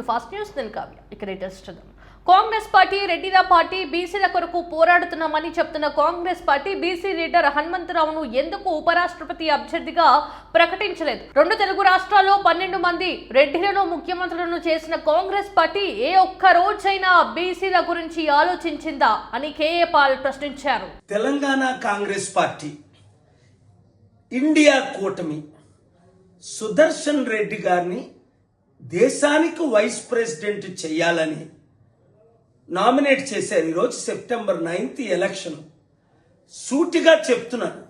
To fast news నేను కావ్య. ఇక latest చూద్దాం కాంగ్రెస్ పార్టీ రెడ్డిల పార్టీ బీసీల కొరకు పోరాడుతున్నామని చెప్తున్న కాంగ్రెస్ పార్టీ బీసీ లీడర్ హనుమంతరావును ఎందుకు ఉపరాష్ట్రపతి అభ్యర్థిగా ప్రకటించలేదు? రెండు తెలుగు రాష్ట్రాల్లో పన్నెండు మంది రెడ్డిలను ముఖ్యమంత్రులను చేసిన కాంగ్రెస్ పార్టీ ఏ ఒక్క రోజైనా బీసీల గురించి ఆలోచించిందా అని కేఏ పాల్ ప్రశ్నించారు. తెలంగాణ కాంగ్రెస్ పార్టీ ఇండియా కూటమి సుదర్శన్ రెడ్డి గారిని దేశానికి వైస్ ప్రెసిడెంట్ చేయాలని నామినేట్ చేశారు ఈరోజు సెప్టెంబర్ నైన్త్ ఎలక్షన్. సూటిగా చెప్తున్నాను.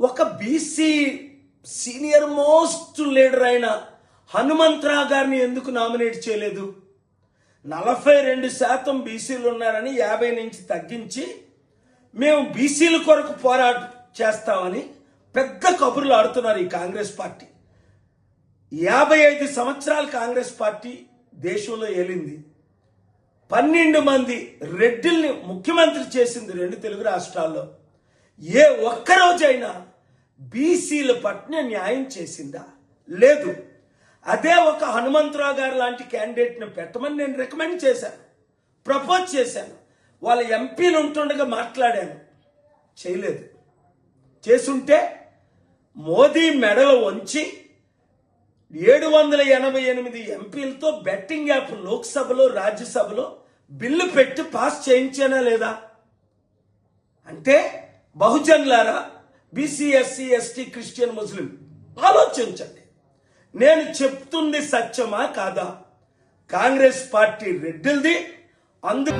ఒక బీసీ సీనియర్ మోస్ట్ లీడర్ అయిన హనుమంతరావు గారిని ఎందుకు నామినేట్ చేయలేదు? నలభై రెండు శాతం బీసీలు ఉన్నారని యాభై నుంచి తగ్గించి మేము బీసీల కొరకు పోరాట చేస్తామని పెద్ద కబుర్లు ఆడుతున్నారు ఈ కాంగ్రెస్ పార్టీ. యాభై ఐదు సంవత్సరాలు కాంగ్రెస్ పార్టీ దేశంలో ఏలింది. పన్నెండు మంది రెడ్డిల్ని ముఖ్యమంత్రి చేసింది రెండు తెలుగు రాష్ట్రాల్లో. ఏ ఒక్కరోజైనా బీసీల పట్ల న్యాయం చేసిందా? లేదు. అదే ఒక హనుమంతరావు గారు లాంటి క్యాండిడేట్ని పెట్టమని నేను రికమెండ్ చేశాను ప్రపోజ్ చేశాను. వాళ్ళ ఎంపీలు ఉంటుండగా మాట్లాడాను. చేయలేదు. చేసుంటే మోదీ మెడలు వంచి ఏడు వందల ఎనభై ఎనిమిది ఎంపీలతో బెట్టింగ్ యాప్ లోక్సభలో రాజ్యసభలో బిల్లు పెట్టి పాస్ చేయించానా లేదా? అంటే బహుజన్లారా BC SC ST Christian Muslim ఆలోచించండి. నేను చెప్తుంది సత్యమా కాదా? కాంగ్రెస్ పార్టీ రెడ్డిల్ది అందు